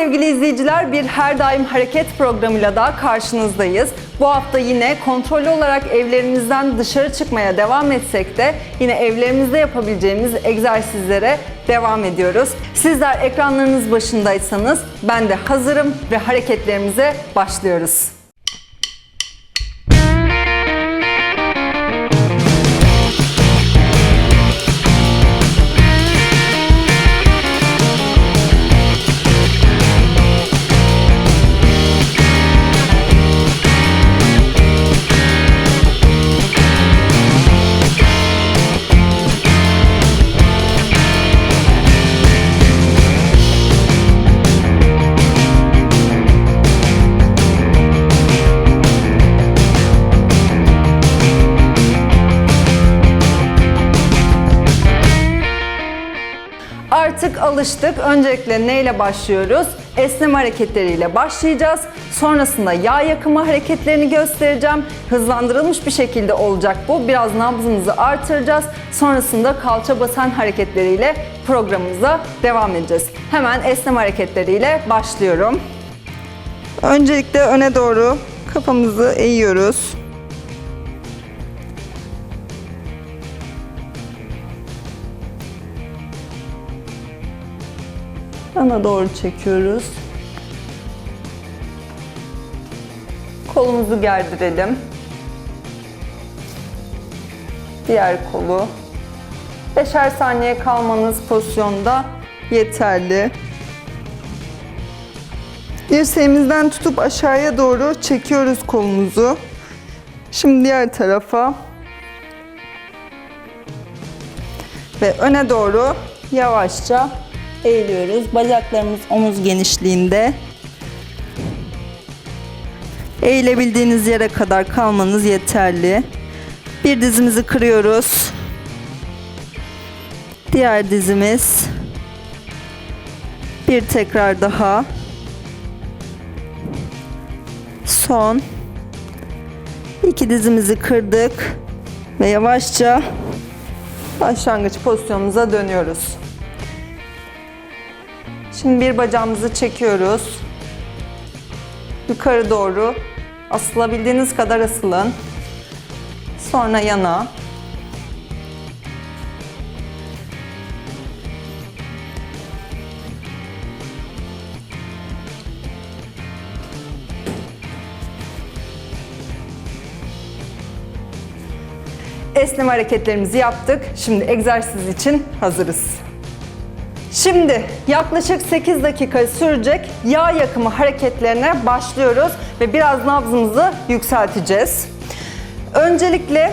Sevgili izleyiciler. Bir Her Daim Hareket programıyla daha karşınızdayız. Bu hafta yine kontrollü olarak evlerimizden dışarı çıkmaya devam etsek de yine evlerimizde yapabileceğimiz egzersizlere devam ediyoruz. Sizler ekranlarınız başındaysanız ben de hazırım ve hareketlerimize başlıyoruz. Alıştık. Öncelikle neyle başlıyoruz? Esneme hareketleriyle başlayacağız. Sonrasında yağ yakımı hareketlerini göstereceğim. Hızlandırılmış bir şekilde olacak bu. Biraz nabzımızı artıracağız. Sonrasında kalça basan hareketleriyle programımıza devam edeceğiz. Hemen esneme hareketleriyle başlıyorum. Öncelikle öne doğru kafamızı eğiyoruz. Yana doğru çekiyoruz. Kolumuzu gerdirelim. Diğer kolu. Beşer saniye kalmanız pozisyonda yeterli. Dirseğimizden tutup aşağıya doğru çekiyoruz kolumuzu. Şimdi diğer tarafa. Ve öne doğru yavaşça eğiliyoruz. Bacaklarımız omuz genişliğinde. Eğilebildiğiniz yere kadar kalmanız yeterli. Bir dizimizi kırıyoruz. Diğer dizimiz. Bir tekrar daha. Son. İki dizimizi kırdık ve yavaşça başlangıç pozisyonumuza dönüyoruz. Şimdi bir bacağımızı çekiyoruz. Yukarı doğru asılabildiğiniz kadar asılın. Sonra yana. Esneme hareketlerimizi yaptık. Şimdi egzersiz için hazırız. Şimdi yaklaşık 8 dakika sürecek yağ yakımı hareketlerine başlıyoruz ve biraz nabzımızı yükselteceğiz. Öncelikle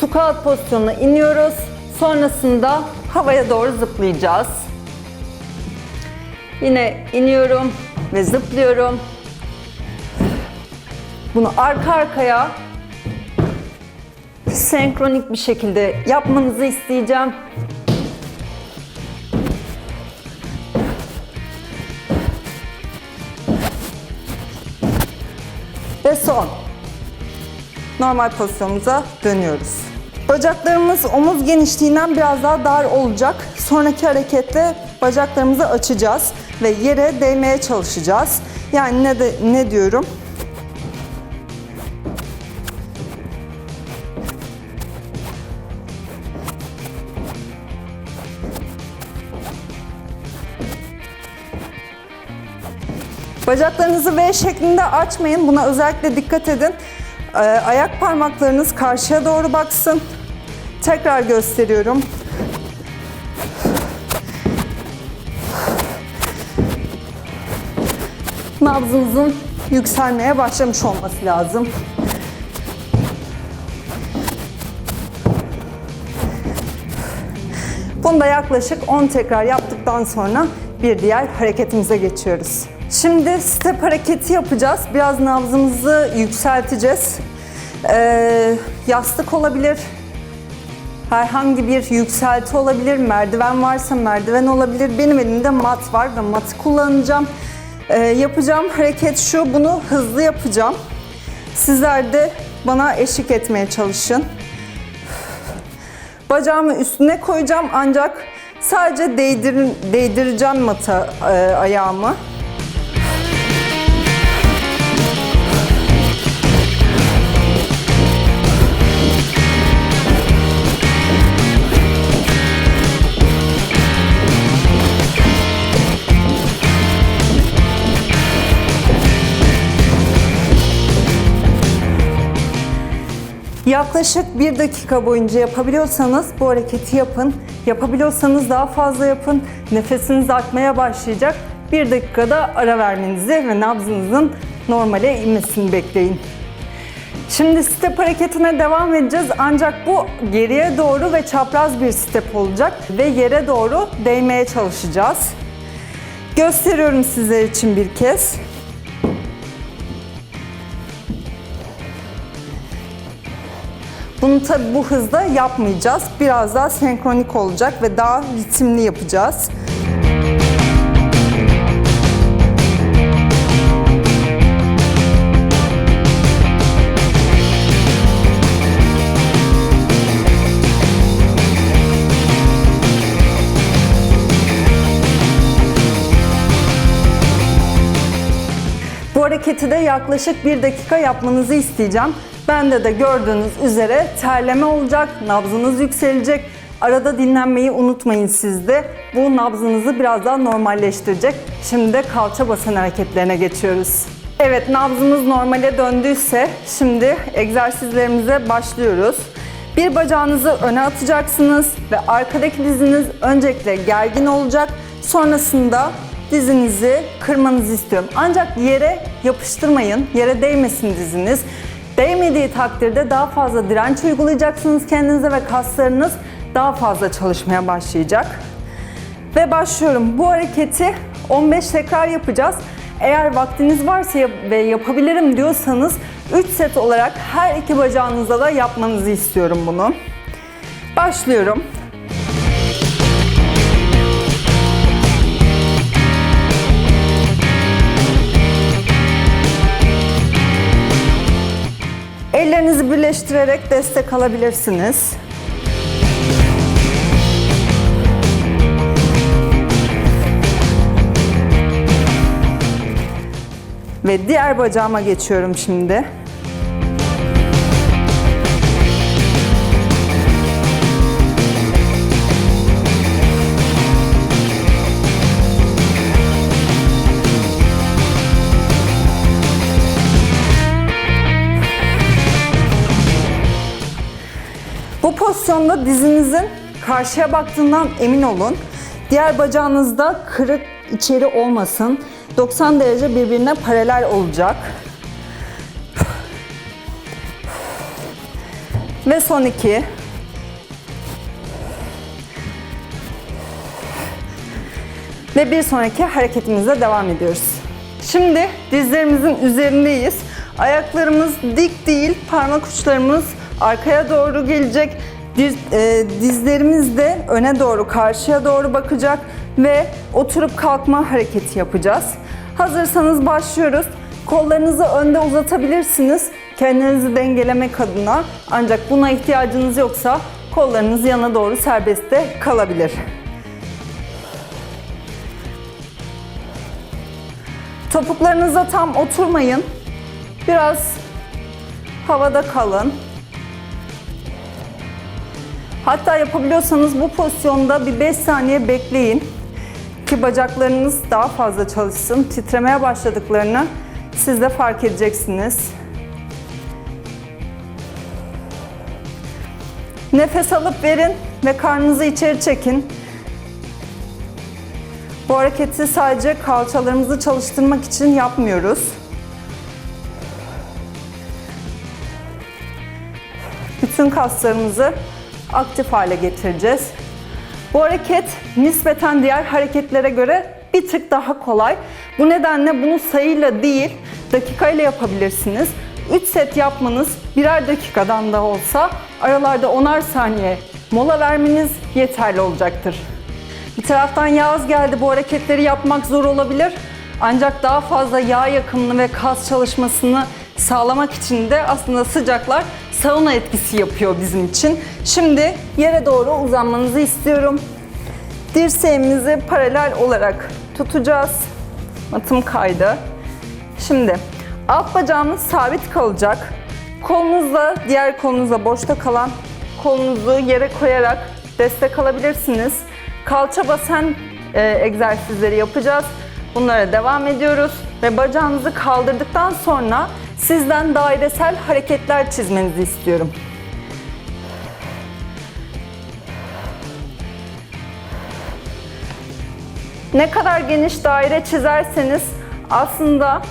squat pozisyonuna iniyoruz. Sonrasında havaya doğru zıplayacağız. Yine iniyorum ve zıplıyorum. Bunu arka arkaya senkronik bir şekilde yapmanızı isteyeceğim. Normal pozisyonumuza dönüyoruz. Bacaklarımız omuz genişliğinden biraz daha dar olacak. Sonraki hareketle bacaklarımızı açacağız ve yere değmeye çalışacağız. Yani ne de ne diyorum? Bacaklarınızı V şeklinde açmayın. Buna özellikle dikkat edin. Ee, ayak parmaklarınız karşıya doğru baksın. Tekrar gösteriyorum. Nabzınızın yükselmeye başlamış olması lazım. Bunu da yaklaşık 10 tekrar yaptıktan sonra bir diğer hareketimize geçiyoruz. Şimdi step hareketi yapacağız. Biraz nabzımızı yükselteceğiz. Ee, yastık olabilir, herhangi bir yükselti olabilir, merdiven varsa merdiven olabilir. Benim elimde mat var ve matı kullanacağım. Ee, yapacağım hareket şu, bunu hızlı yapacağım. Sizler de bana eşlik etmeye çalışın. Bacağımı üstüne koyacağım ancak Sadece değdir, değdireceğim mata e, ayağımı. Yaklaşık bir dakika boyunca yapabiliyorsanız bu hareketi yapın. Yapabiliyorsanız daha fazla yapın. Nefesiniz artmaya başlayacak. Bir dakikada ara vermenizi ve nabzınızın normale inmesini bekleyin. Şimdi step hareketine devam edeceğiz ancak bu geriye doğru ve çapraz bir step olacak ve yere doğru değmeye çalışacağız. Gösteriyorum sizler için bir kez. Bunu tabi bu hızda yapmayacağız. Biraz daha senkronik olacak ve daha ritimli yapacağız. Hareketi de yaklaşık bir dakika yapmanızı isteyeceğim. Bende de gördüğünüz üzere terleme olacak, nabzınız yükselecek. Arada dinlenmeyi unutmayın siz de. Bu nabzınızı biraz daha normalleştirecek. Şimdi de kalça basen hareketlerine geçiyoruz. Evet nabzımız normale döndüyse şimdi egzersizlerimize başlıyoruz. Bir bacağınızı öne atacaksınız ve arkadaki diziniz öncelikle gergin olacak. Sonrasında dizinizi kırmanızı istiyorum. Ancak yere yapıştırmayın, yere değmesin diziniz. Değmediği takdirde daha fazla direnç uygulayacaksınız kendinize ve kaslarınız daha fazla çalışmaya başlayacak. Ve başlıyorum. Bu hareketi 15 tekrar yapacağız. Eğer vaktiniz varsa ve yapabilirim diyorsanız 3 set olarak her iki bacağınıza da yapmanızı istiyorum bunu. Başlıyorum. Ellerinizi birleştirerek destek alabilirsiniz. Ve diğer bacağıma geçiyorum şimdi. Bu pozisyonda dizinizin karşıya baktığından emin olun. Diğer bacağınızda kırık içeri olmasın. 90 derece birbirine paralel olacak. Ve son iki. Ve bir sonraki hareketimize devam ediyoruz. Şimdi dizlerimizin üzerindeyiz. Ayaklarımız dik değil, parmak uçlarımız arkaya doğru gelecek. Diz, e, dizlerimiz de öne doğru, karşıya doğru bakacak ve oturup kalkma hareketi yapacağız. Hazırsanız başlıyoruz. Kollarınızı önde uzatabilirsiniz kendinizi dengelemek adına. Ancak buna ihtiyacınız yoksa kollarınız yana doğru serbest de kalabilir. Topuklarınıza tam oturmayın. Biraz havada kalın. Hatta yapabiliyorsanız bu pozisyonda bir 5 saniye bekleyin ki bacaklarınız daha fazla çalışsın. Titremeye başladıklarını siz de fark edeceksiniz. Nefes alıp verin ve karnınızı içeri çekin. Bu hareketi sadece kalçalarımızı çalıştırmak için yapmıyoruz. Bütün kaslarımızı aktif hale getireceğiz. Bu hareket nispeten diğer hareketlere göre bir tık daha kolay. Bu nedenle bunu sayıyla değil, dakikayla yapabilirsiniz. 3 set yapmanız birer dakikadan da olsa aralarda 10'ar saniye mola vermeniz yeterli olacaktır. Bir taraftan yaz geldi bu hareketleri yapmak zor olabilir. Ancak daha fazla yağ yakımını ve kas çalışmasını sağlamak için de aslında sıcaklar sauna etkisi yapıyor bizim için. Şimdi yere doğru uzanmanızı istiyorum. Dirseğimizi paralel olarak tutacağız. Matım kaydı. Şimdi alt bacağımız sabit kalacak. Kolunuzla diğer kolunuzla boşta kalan kolunuzu yere koyarak destek alabilirsiniz. Kalça basen e, egzersizleri yapacağız. Bunlara devam ediyoruz ve bacağınızı kaldırdıktan sonra sizden dairesel hareketler çizmenizi istiyorum. Ne kadar geniş daire çizerseniz aslında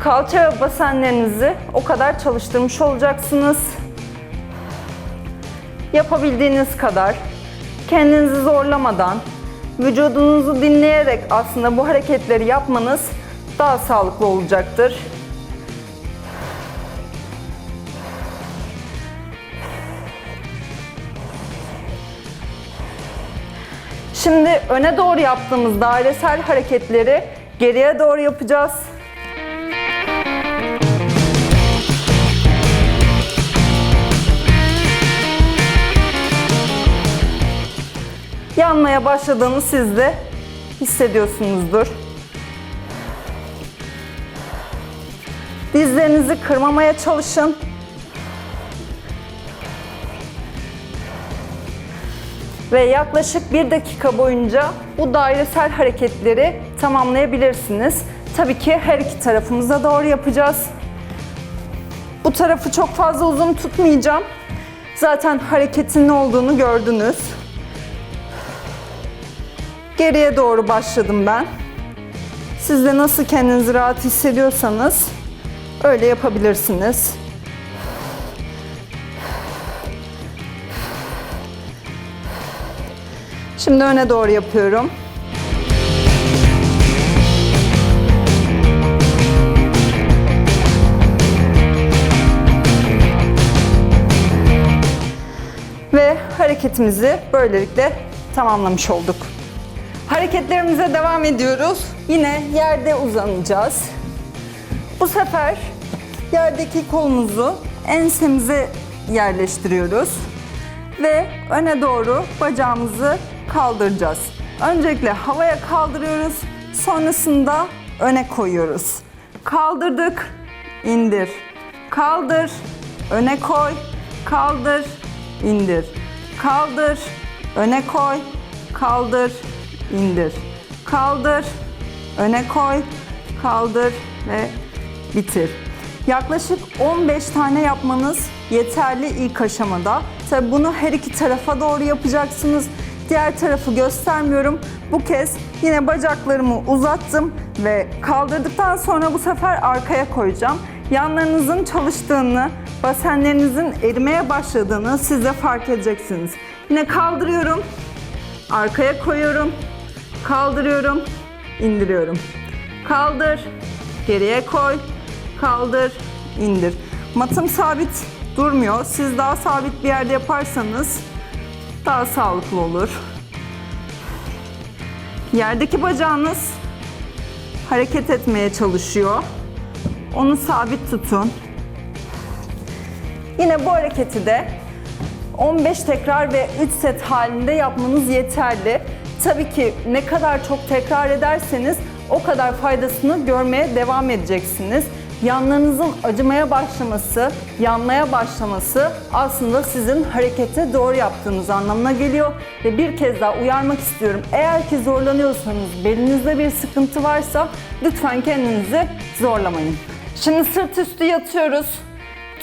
kalça ve basenlerinizi o kadar çalıştırmış olacaksınız. Yapabildiğiniz kadar kendinizi zorlamadan vücudunuzu dinleyerek aslında bu hareketleri yapmanız daha sağlıklı olacaktır. Şimdi öne doğru yaptığımız dairesel hareketleri geriye doğru yapacağız. Yanmaya başladığını siz de hissediyorsunuzdur. Dizlerinizi kırmamaya çalışın. Ve yaklaşık bir dakika boyunca bu dairesel hareketleri tamamlayabilirsiniz. Tabii ki her iki tarafımıza doğru yapacağız. Bu tarafı çok fazla uzun tutmayacağım. Zaten hareketin ne olduğunu gördünüz. Geriye doğru başladım ben. Siz de nasıl kendinizi rahat hissediyorsanız öyle yapabilirsiniz. Şimdi öne doğru yapıyorum. Ve hareketimizi böylelikle tamamlamış olduk. Hareketlerimize devam ediyoruz. Yine yerde uzanacağız. Bu sefer yerdeki kolumuzu ensemize yerleştiriyoruz ve öne doğru bacağımızı kaldıracağız. Öncelikle havaya kaldırıyoruz, sonrasında öne koyuyoruz. Kaldırdık, indir. Kaldır, öne koy, kaldır, indir. Kaldır, öne koy, kaldır, indir. Kaldır, öne koy, kaldır ve bitir. Yaklaşık 15 tane yapmanız yeterli ilk aşamada. Tabi bunu her iki tarafa doğru yapacaksınız. Diğer tarafı göstermiyorum. Bu kez yine bacaklarımı uzattım ve kaldırdıktan sonra bu sefer arkaya koyacağım. Yanlarınızın çalıştığını, basenlerinizin erimeye başladığını siz de fark edeceksiniz. Yine kaldırıyorum, arkaya koyuyorum, kaldırıyorum, indiriyorum. Kaldır, geriye koy, kaldır, indir. Matım sabit durmuyor. Siz daha sabit bir yerde yaparsanız daha sağlıklı olur. Yerdeki bacağınız hareket etmeye çalışıyor. Onu sabit tutun. Yine bu hareketi de 15 tekrar ve 3 set halinde yapmanız yeterli. Tabii ki ne kadar çok tekrar ederseniz o kadar faydasını görmeye devam edeceksiniz. Yanlarınızın acımaya başlaması, yanmaya başlaması aslında sizin hareketi doğru yaptığınız anlamına geliyor. Ve bir kez daha uyarmak istiyorum. Eğer ki zorlanıyorsanız, belinizde bir sıkıntı varsa lütfen kendinizi zorlamayın. Şimdi sırt üstü yatıyoruz.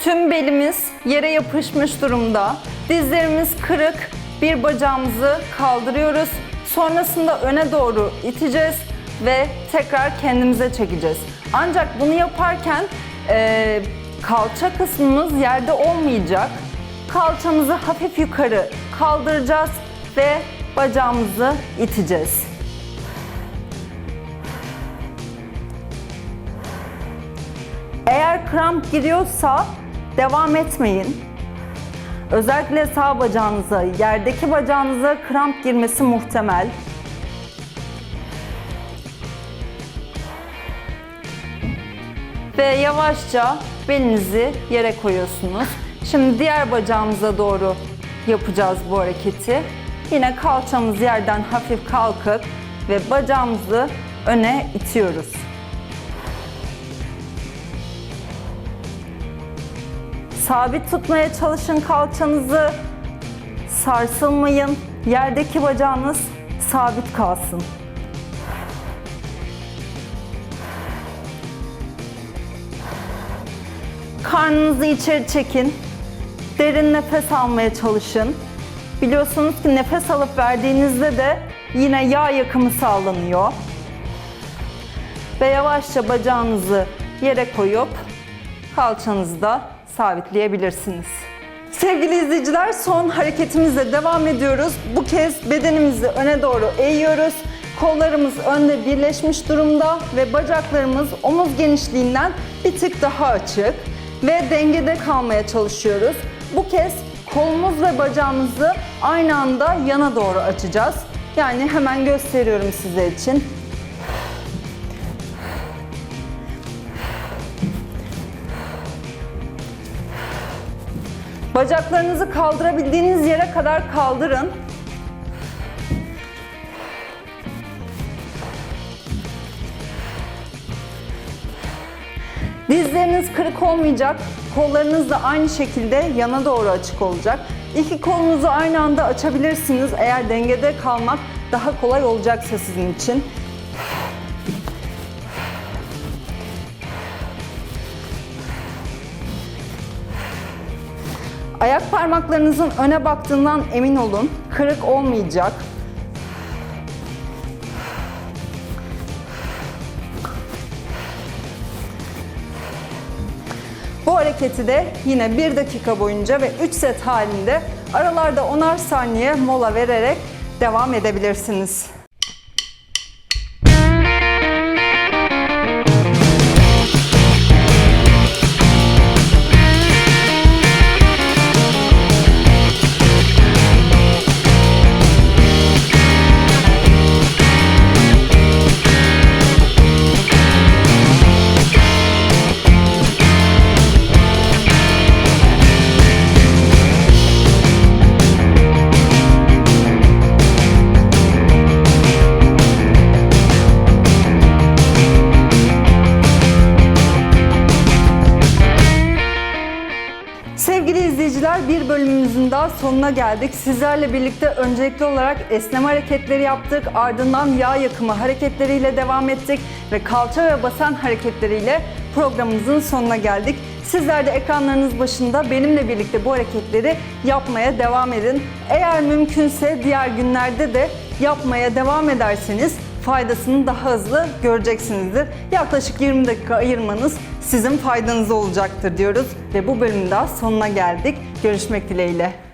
Tüm belimiz yere yapışmış durumda. Dizlerimiz kırık. Bir bacağımızı kaldırıyoruz. Sonrasında öne doğru iteceğiz ve tekrar kendimize çekeceğiz. Ancak bunu yaparken e, kalça kısmımız yerde olmayacak. Kalçamızı hafif yukarı kaldıracağız ve bacağımızı iteceğiz. Eğer kramp giriyorsa devam etmeyin. Özellikle sağ bacağınıza, yerdeki bacağınıza kramp girmesi muhtemel. Ve yavaşça belinizi yere koyuyorsunuz. Şimdi diğer bacağımıza doğru yapacağız bu hareketi. Yine kalçamız yerden hafif kalkık ve bacağımızı öne itiyoruz. Sabit tutmaya çalışın kalçanızı. Sarsılmayın. Yerdeki bacağınız sabit kalsın. Karnınızı içeri çekin. Derin nefes almaya çalışın. Biliyorsunuz ki nefes alıp verdiğinizde de yine yağ yakımı sağlanıyor. Ve yavaşça bacağınızı yere koyup kalçanızı da sabitleyebilirsiniz. Sevgili izleyiciler son hareketimizle devam ediyoruz. Bu kez bedenimizi öne doğru eğiyoruz. Kollarımız önde birleşmiş durumda ve bacaklarımız omuz genişliğinden bir tık daha açık ve dengede kalmaya çalışıyoruz. Bu kez kolumuz ve bacağımızı aynı anda yana doğru açacağız. Yani hemen gösteriyorum size için. Bacaklarınızı kaldırabildiğiniz yere kadar kaldırın. Dizleriniz kırık olmayacak. Kollarınız da aynı şekilde yana doğru açık olacak. İki kolunuzu aynı anda açabilirsiniz eğer dengede kalmak daha kolay olacaksa sizin için. Ayak parmaklarınızın öne baktığından emin olun. Kırık olmayacak. Bu hareketi de yine 1 dakika boyunca ve 3 set halinde aralarda 10'ar saniye mola vererek devam edebilirsiniz. Sonuna geldik. Sizlerle birlikte öncelikli olarak esneme hareketleri yaptık. Ardından yağ yakımı hareketleriyle devam ettik. Ve kalça ve basen hareketleriyle programımızın sonuna geldik. Sizler de ekranlarınız başında benimle birlikte bu hareketleri yapmaya devam edin. Eğer mümkünse diğer günlerde de yapmaya devam ederseniz faydasını daha hızlı göreceksinizdir. Yaklaşık 20 dakika ayırmanız sizin faydanıza olacaktır diyoruz ve bu bölümün daha sonuna geldik. Görüşmek dileğiyle.